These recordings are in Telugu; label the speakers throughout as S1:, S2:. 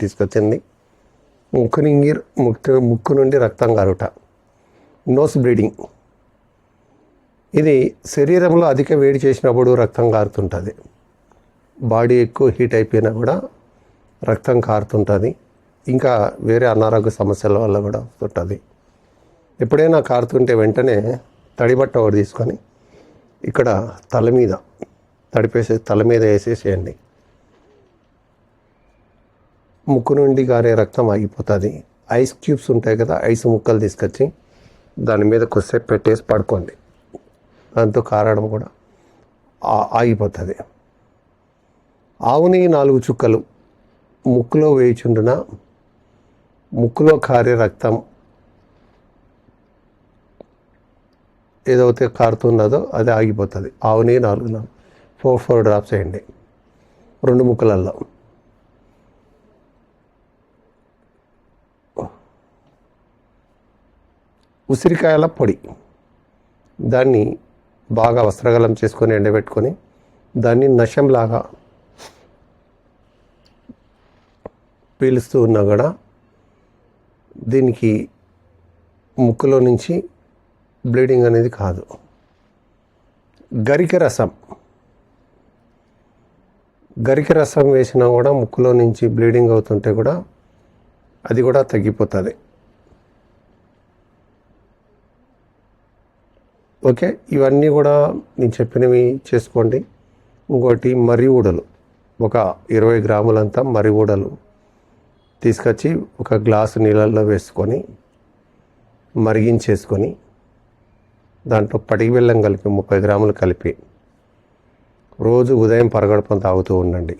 S1: తీసుకొచ్చింది. ముక్కు నింగిర్ ముక్కు ముక్కు నుండి రక్తం కారుట నోస్ బ్లీడింగ్. ఇది శరీరంలో అధిక వేడి చేసినప్పుడు రక్తం కారుతుంటుంది బాడీ ఎక్కువ హీట్ అయిపోయినా కూడా రక్తం కారుతుంటుంది. ఇంకా వేరే అనారోగ్య సమస్యల వల్ల కూడా వస్తుంటుంది. ఎప్పుడైనా కారుతుంటే వెంటనే తడిబట్ట ఒకటి తీసుకొని ఇక్కడ తల మీద తడిపేసి తల మీద వేసేసేయండి. ముక్కు నుండి గారే రక్తం ఆగిపోతుంది. ఐస్ క్యూబ్స్ ఉంటాయి కదా ఐస్ ముక్కలు తీసుకొచ్చి దాని మీద కొద్దిసేపు పెట్టేసి పడుకోండి. దాంతో కారడం కూడా ఆగిపోతుంది. ఆవుని నాలుగు చుక్కలు ముక్కులో వేయిచుండున ముక్కులో కారే రక్తం ఏదైతే కారుతున్నదో అది ఆగిపోతుంది. ఆవుని నాలుగు నాలుగు ఫోర్ ఫోర్ డ్రాప్స్ వేయండి. రెండు ముక్కలల్లో. ఉసిరికాయల పొడి. దాన్ని బాగా వస్త్రగలం చేసుకొని ఎండబెట్టుకొని దాన్ని నశంలాగా పీలుస్తూ ఉన్నా కూడా దీనికి ముక్కులో నుంచి బ్లీడింగ్ అనేది కాదు. గరిక రసం. గరిక రసం వేసినా కూడా ముక్కులో నుంచి బ్లీడింగ్ అవుతుంటే కూడా అది కూడా తగ్గిపోతుంది. ఓకే? ఇవన్నీ కూడా నేను చెప్పినవి చేసుకోండి. ఇంకోటి మర్రి ఊడలు ఒక ఇరవై గ్రాములంతా మర్రి ఊడలు తీసుకొచ్చి ఒక గ్లాసు నీళ్ళల్లో వేసుకొని మరిగించేసుకొని దాంట్లో పటికి బెల్లం కలిపి ముప్పై గ్రాములు కలిపి రోజు ఉదయం పరగడపం తాగుతూ ఉండండి.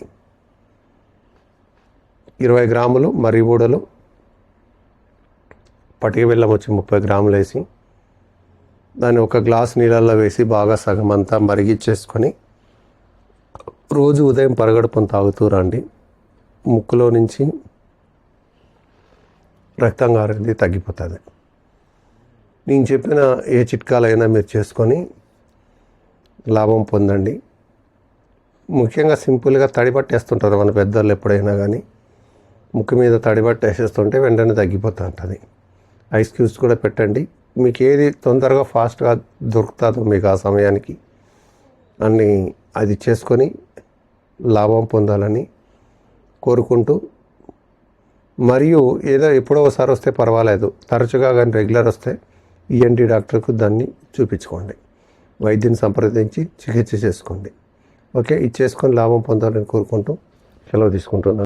S1: ఇరవై గ్రాములు మర్రి ఊడలు పటికి బెల్లం వచ్చి ముప్పై గ్రాములు వేసి దాన్ని ఒక గ్లాస్ నీళ్ళల్లో వేసి బాగా సగం అంతా మరిగిచ్చేసుకొని రోజు ఉదయం పరగడుపును తాగుతూ రండి. ముక్కులో నుంచి రక్తం గారేది తగ్గిపోతుంది. నేను చెప్పిన ఏ చిట్కాలైనా మీరు చేసుకొని లాభం పొందండి. ముఖ్యంగా సింపుల్గా తడిపట్టేస్తుంటారు మన పెద్దోళ్ళు ఎప్పుడైనా కానీ ముక్కు మీద తడిబట్ట వేసేస్తుంటే వెంటనే తగ్గిపోతూ ఉంటుంది. ఐస్ క్యూబ్స్ కూడా పెట్టండి. మీకు ఏది తొందరగా ఫాస్ట్గా దొరుకుతుందో మీకు ఆ సమయానికి అన్ని అది చేసుకొని లాభం పొందాలని కోరుకుంటూ మరియు ఏదో ఎప్పుడో ఒకసారి వస్తే పర్వాలేదు. తరచుగా కానీ రెగ్యులర్ వస్తే ఈఎన్టీ డాక్టర్కు దాన్ని చూపించుకోండి. వైద్యుని సంప్రదించి చికిత్స చేసుకోండి. ఓకే? ఇది చేసుకొని లాభం పొందాలని కోరుకుంటూ సెలవు తీసుకుంటున్నాను.